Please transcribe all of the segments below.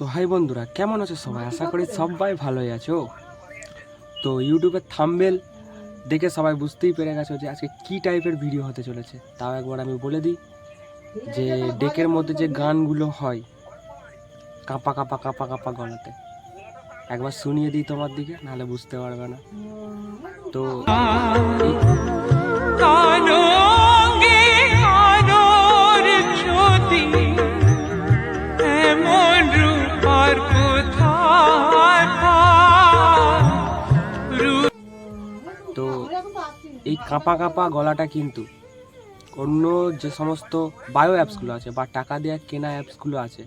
তো হাই বন্ধুরা, কেমন আছো সবাই? আশা করি সবাই ভালোই আছো। তো ইউটিউবের থাম্বেল দেখে সবাই বুঝতেই পেরে গেছো যে আজকে কি টাইপের ভিডিও হতে চলেছে। তাও একবার আমি বলে দিই যে ডেকের মধ্যে যে গানগুলো হয়, কাঁপা কাঁপা কাঁপা কাঁপা গলাতে, একবার শুনিয়ে দিই তোমার দিকে, নাহলে বুঝতে পারবে না। তো কাঁপা কাঁপা গলাটা কিন্তু। অন্য যে সমস্ত বায়ো অ্যাপসগুলো আছে বা টাকা দেওয়া কেনা অ্যাপসগুলো আছে,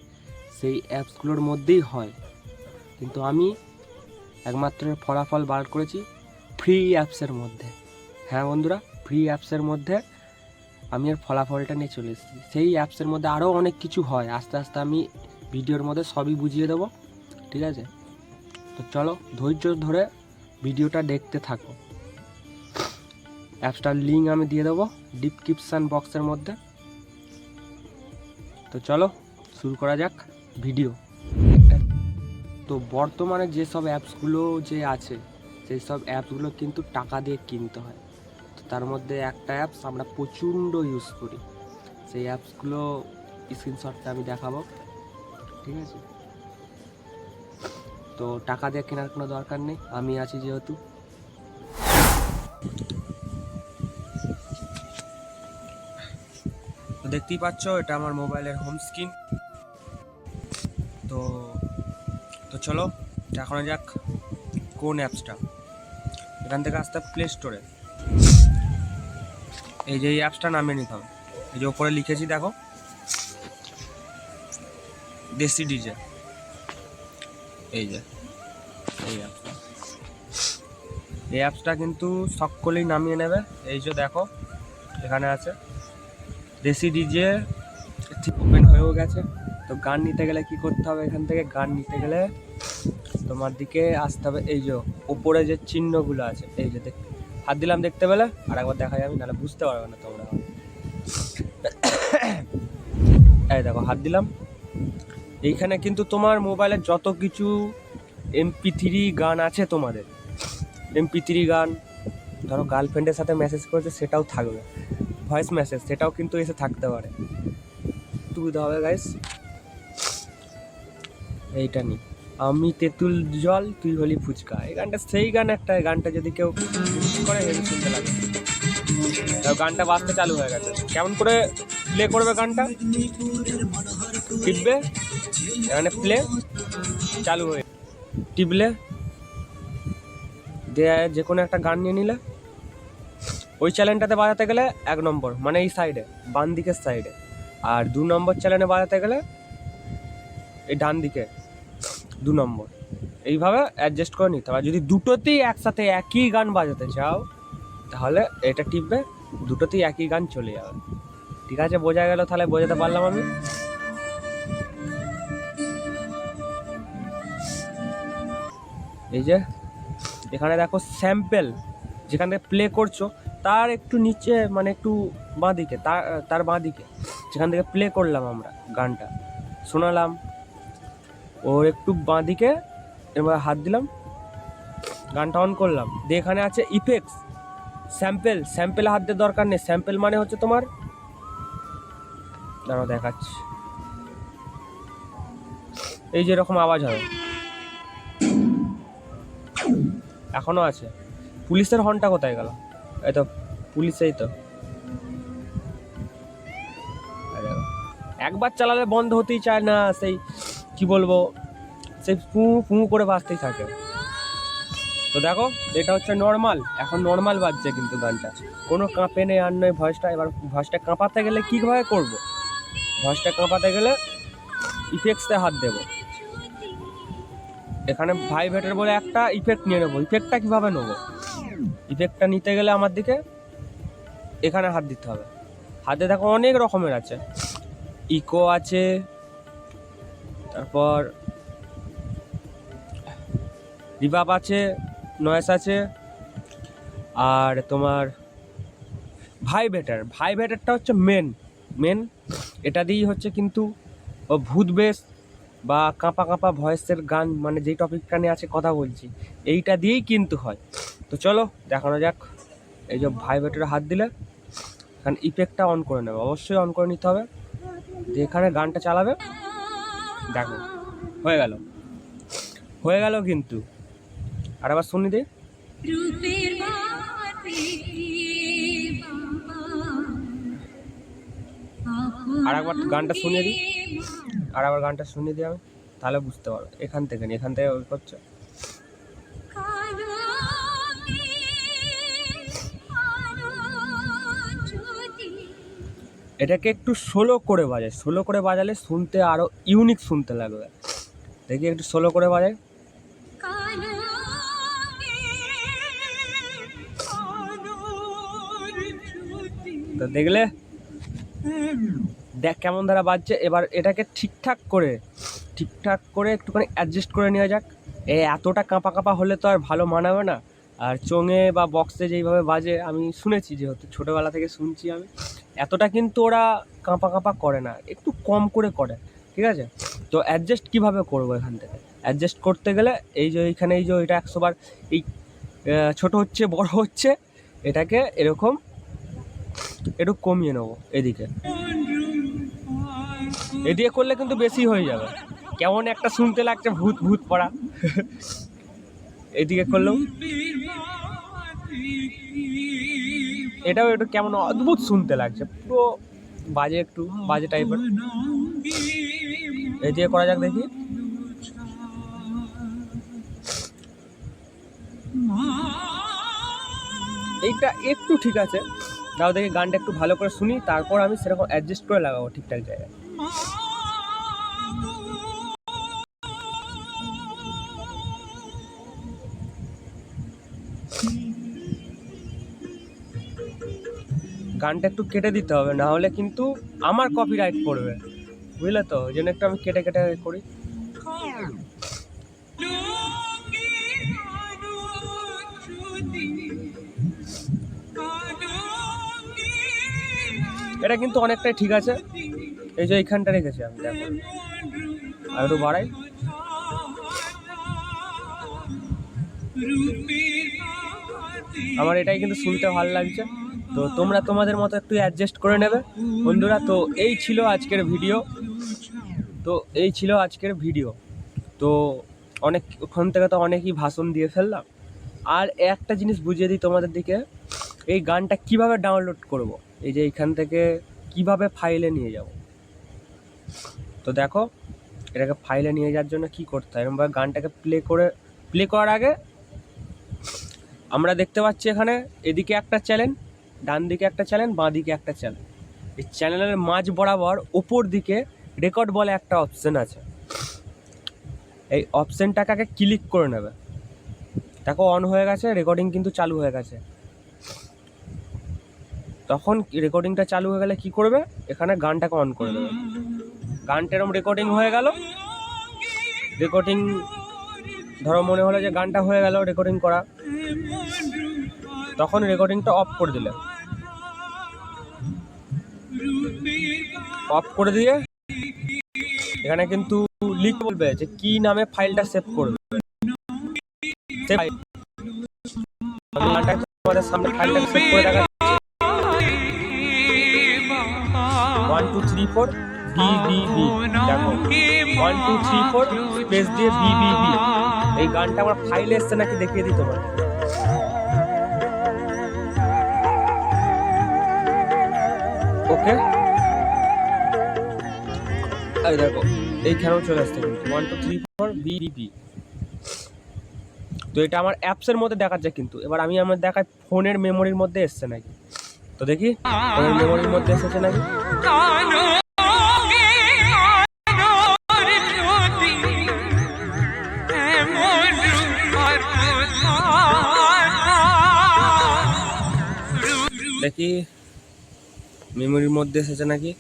সেই অ্যাপসগুলোর মধ্যেই হয়। কিন্তু আমি একমাত্র ফলাফল বার করেছি ফ্রি অ্যাপসের মধ্যে। হ্যাঁ বন্ধুরা ফ্রি অ্যাপসের মধ্যে আমি এর ফলাফলটা নিয়ে চলে এসেছি। সেই অ্যাপসের মধ্যে আরও অনেক কিছু হয়। আস্তে আস্তে আমি ভিডিওর মধ্যে সবই বুঝিয়ে দেবো। ঠিক আছে? তো চলো ধৈর্য ধরে ভিডিওটা দেখতে থাকো। অ্যাপসটার লিঙ্ক আমি দিয়ে দেবো ডিসক্রিপশান বক্সের মধ্যে। তো চলো, শুরু করা যাক ভিডিও তো বর্তমানে যেসব অ্যাপসগুলো যে আছে সেই সব অ্যাপসগুলো কিন্তু টাকা দিয়ে কিনতে হয়। তো তার মধ্যে একটা অ্যাপস আমরা প্রচণ্ড ইউজ করি। সেই অ্যাপসগুলো স্ক্রিনশটটা আমি দেখাবো, ঠিক আছে? তো টাকা দিয়ে কেনার কোনো দরকার নেই, আমি আছি যেহেতু। দেখতেই পাচ্ছ, এটা আমার মোবাইলের হোম স্ক্রিন তো তো চলো দেখানো যাক কোন অ্যাপসটা? এখান থেকে আসতে প্লে স্টোরে এই যে এই অ্যাপসটা নামিয়ে নিতে হবে। এই যে ওপরে লিখেছি, দেখো। দেশি ডিজে। এই যে, এই অ্যাপসটা। এই অ্যাপসটা কিন্তু সকলেই নামিয়ে নেবে। এই যে দেখো, এখানে আছে। দেশি ডিজে ওপেন হয়েও গেছে। তো গান নিতে গেলে কি করতে হবে? এখান থেকে গান নিতে গেলে তোমার দিকে আসতে হবে। এই যে ওপরে যে চিহ্নগুলো আছে, এই যে দেখ হাত দিলাম দেখতে পেলে? আর একবার দেখা যাবে, নাহলে বুঝতে পারবে না তোমরা। এই দেখো, হাত দিলাম। এইখানে কিন্তু তোমার মোবাইলে যত কিছু এমপি থ্রি গান আছে তোমাদের। এমপি থ্রি গান, ধরো গার্লফ্রেন্ডের সাথে মেসেজ করেছে, সেটাও থাকবে। ভয়েস মেসেজ, সেটাও কিন্তু এসে থাকতে পারে। সুবিধা হবে গাইস এইটা নি। আমি তেঁতুল জল, তুই হলি ফুচকা। এই গানটা সেই গান একটা। গানটা যদি কেউ করে হেভি শুনতে লাগে গানটা বাজতে চালু হয়ে গেছে। কেমন করে প্লে করবে গানটা? টিপবে? এখানে প্লে চালু হয়ে টিপলে? দিয়ে যে কোনো একটা গান নিয়ে নিলে। ওই চ্যানেলটাতে বাজাতে গেলে এক নম্বর মানে এই সাইডে বাম দিকের সাইডে আর দু নম্বর চ্যানেলে বাজাতে গেলে এই ডান দিকে, দু নম্বর। এইভাবে অ্যাডজাস্ট করে নিতে হবে। যদি দুটোতেই একসাথে একই গান বাজাতে চাও, তাহলে এটা টিপবে, দুটোতেই একই গান চলে যাবে। ঠিক আছে, বোঝা গেল তাহলে, বোঝাতে পারলাম আমি? এই যে, এখানে দেখো স্যাম্পেল যেখান থেকে প্লে করছ তার একটু নিচে মানে একটু বাঁ দিকে তার তার বাঁ দিকে যেখান থেকে প্লে করলাম আমরা গানটা। শোনালাম, ওর একটু বাঁ দিকে এবার হাত দিলাম, গানটা অন করলাম। দিয়ে এখানে আছে ইফেক্টস স্যাম্পেল স্যাম্পেল হাত দেওয়ার দরকার নেই। স্যাম্পেল মানে হচ্ছে তোমার, দাঁড়াও দেখাচ্ছি। এই যে এরকম আওয়াজ হবে এখনও আছে। পুলিশের হর্নটা কোথায় গেল? এই তো। পুলিশ এই তো একবার চালালে বন্ধ হতেই চায় না, সেই, কি বলব, সেই ফু ফু করে বাজতেই থাকে। তো দেখো, এটা হচ্ছে নর্মাল এখন নর্মাল বাজছে কিন্তু গানটা। কোনো কাঁপে নেই, আর নয় ভয়েসটা এবার ভয়েসটা কাঁপাতে গেলে কীভাবে করব? ভয়েসটা কাঁপাতে গেলে ইফেক্টসে হাত দেবো। এখানে ভাইব্রেটার বলে একটা ইফেক্ট নিয়ে নেব। ইফেক্টটা কীভাবে নেব? ইফেক্টটা নিতে গেলে আমার দিকে এখানে হাত দিতে হবে। হাতে দেখো অনেক রকমের আছে। ইকো আছে, তারপর রিভাব আছে, নয়েস আছে, আর তোমার ভাইব্রেটার। ভাইব্রেটারটা হচ্ছে মেন মেন এটা দিয়েই হচ্ছে কিন্তু ভূত বেশ বা কাঁপা কাঁপা ভয়েসের গান মানে যেই টপিকটা নিয়ে আছে কথা বলছি, এইটা দিয়েই কিন্তু হয়। তো চলো দেখানো যাক। এই যে ভাইব্রেটরে হাত দিলে এখানে ইফেক্টটা অন করে নেবে। অবশ্যই অন করে নিতে হবে। দিয়ে এখানে গানটা চালাবে। দেখো হয়ে গেল। হয়ে গেল কিন্তু। আর আবার শুনি দে আর একবার গানটা শুনিয়ে দিই। আর আবার গানটা শুনিয়ে দিই আমি। তাহলে বুঝতে পারো। এখান থেকে নিয়ে এখান থেকে করছে। এটাকে একটু সোলো করে বাজায়। সোলো করে বাজালে শুনতে আরও ইউনিক শুনতে লাগবে। দেখি একটু সোলো করে বাজায়। তো দেখলে? দেখ কেমন ধারা বাজছে। এবার এটাকে ঠিকঠাক করে ঠিকঠাক করে একটুখানি অ্যাডজাস্ট করে নেওয়া যাক। এ এতটা কাঁপা কাঁপা হলে তো আর ভালো মানাবে না। আর চোঙে বা বক্সে যেইভাবে বাজে, আমি শুনেছি যেহেতু, ছোটোবেলা থেকে শুনছি আমি, এতটা কিন্তু ওরা কাঁপা কাঁপা করে না, একটু কম করে করে, ঠিক আছে? তো অ্যাডজাস্ট কীভাবে করব এখান থেকে? অ্যাডজাস্ট করতে গেলে এই যে এইখানে এই যে এটা একশো বার, এই ছোট হচ্ছে, বড় হচ্ছে, এটাকে এরকম একটু কমিয়ে নেব এদিকে। এদিকে করলে কিন্তু বেশি হয়ে যাবে। কেমন একটা শুনতে লাগছে, ভূত ভূত পড়া। এদিকে করলেও এটাও একটু কেমন অদ্ভুত শুনতে লাগছে, পুরো বাজে একটু, বাজে টাইপের এদিকে করা যাক দেখি। এইটা একটু ঠিক আছে। তাও দেখি গানটা একটু ভালো করে শুনি, তারপর আমি সেরকম অ্যাডজাস্ট করে লাগাবো ঠিকঠাক জায়গায়। গানটা একটু কেটে দিতে হবে, না হলে কিন্তু আমার কপিরাইট পড়বে। বুঝলে তো? ওই জন্য একটু আমি কেটে কেটে করি। এটা কিন্তু অনেকটাই ঠিক আছে। এই যে এইখানটা রেখেছি আমি, দেখো। আর একটু বাড়াই। আমার এটাই কিন্তু শুনতে ভালো লাগছে। তো তোমরা তোমাদের মতো একটু অ্যাডজাস্ট করে নেবে। বন্ধুরা, তো এই ছিল আজকের ভিডিও তো এই ছিল আজকের ভিডিও তো অনেক, ওখান থেকে তো অনেকই ভাষণ দিয়ে ফেললাম। আর একটা জিনিস বুঝিয়ে দিই তোমাদের দিকে, এই গানটা কীভাবে ডাউনলোড করব? এই যে এইখান থেকে কীভাবে ফাইলে নিয়ে যাব? তো দেখো, এটাকে ফাইলে নিয়ে যাওয়ার জন্য কি করতে হয়? এরকমভাবে গানটাকে প্লে করে প্লে করার আগে আমরা দেখতে পাচ্ছি এখানে এদিকে একটা চ্যানেল ডান দিকে একটা চ্যানেল বাঁ দিকে একটা চ্যানেল এই চ্যানেলের মাঝ বরাবর ওপর দিকে রেকর্ড বলে একটা অপশন আছে। এই অপশনটাকে আগে ক্লিক করে নেবে। দেখো অন হয়ে গেছে রেকর্ডিং কিন্তু চালু হয়ে গেছে। তখন রেকর্ডিংটা চালু হয়ে গেলে কি করবে? এখানে গানটাকে অন করে দেবে। গানটা এরকম রেকর্ডিং হয়ে গেল। রেকর্ডিং ধরো মনে হলো যে গানটা হয়ে গেল রেকর্ডিং করা। তখন রেকর্ডিংটা অফ করে দিলে। অফ করে দিয়ে এখানে কিন্তু লিখ বলবে যে কি নামে ফাইলটা সেভ করবে। সামনে ফাইলটা সেভ করে one two three four one two three four এই গানটা আমার ফাইলে এসছে নাকি দেখিয়ে দিই তোমার ওকে এই দেখো এইখানেও চলে আসছে কিন্তু। One two three four B B B তো এটা আমার অ্যাপসের মধ্যে দেখাচ্ছে কিন্তু। এবার আমি আমার দেখাই ফোনের মেমোরির মধ্যে এসছে নাকি? তো দেখি, ফোনের মেমোরির মধ্যে এসেছে নাকি? দেখি মেমোরির মধ্যে এসেছে নাকি?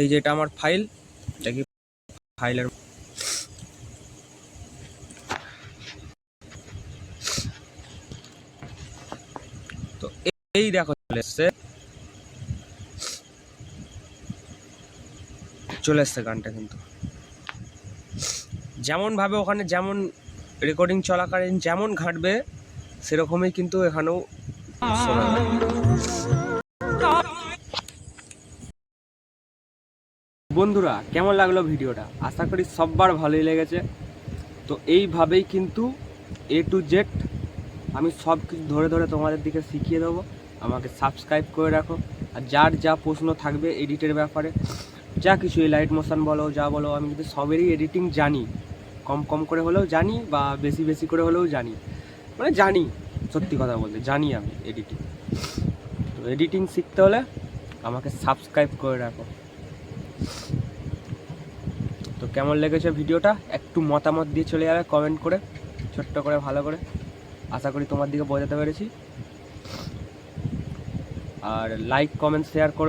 এই যে এটা আমার ফাইল দেখি ফাইলের তো এই দেখো চলে এসছে। চলে এসছে গানটা কিন্তু। যেমনভাবে ওখানে যেমন রেকর্ডিং চলাকালীন যেমন ঘাঁটবে, সেরকমই কিন্তু এখানেও শোনা বন্ধুরা, কেমন লাগল ভিডিওটা? আশা করি সববার ভালোই লেগেছে। তো এইভাবেই কিন্তু এ টু জেড আমি সব কিছু ধরে ধরে তোমাদের দিকে শিখিয়ে দেবো। আমাকে সাবস্ক্রাইব করে রাখো। আর যার যা প্রশ্ন থাকবে এডিটের ব্যাপারে, যা কিছু এই লাইট মোশন বলো, যা বলো, আমি কিন্তু সবেরই এডিটিং জানি। কম কম করে হলেও জানি বা বেশি বেশি করে হলেও জানি। মানে জানি, সত্যি কথা বলতে, জানি আমি এডিটিং তো এডিটিং শিখতে হলে আমাকে সাবস্ক্রাইব করে রাখো। কেমন লেগেছে ভিডিওটা? একটু মতামত দিয়ে চলে যাবে কমেন্ট করে, ছোট্ট করে, ভালো করে। আশা করি তোমার দিকে বোঝাতে পেরেছি। আর লাইক কমেন্ট শেয়ার করে।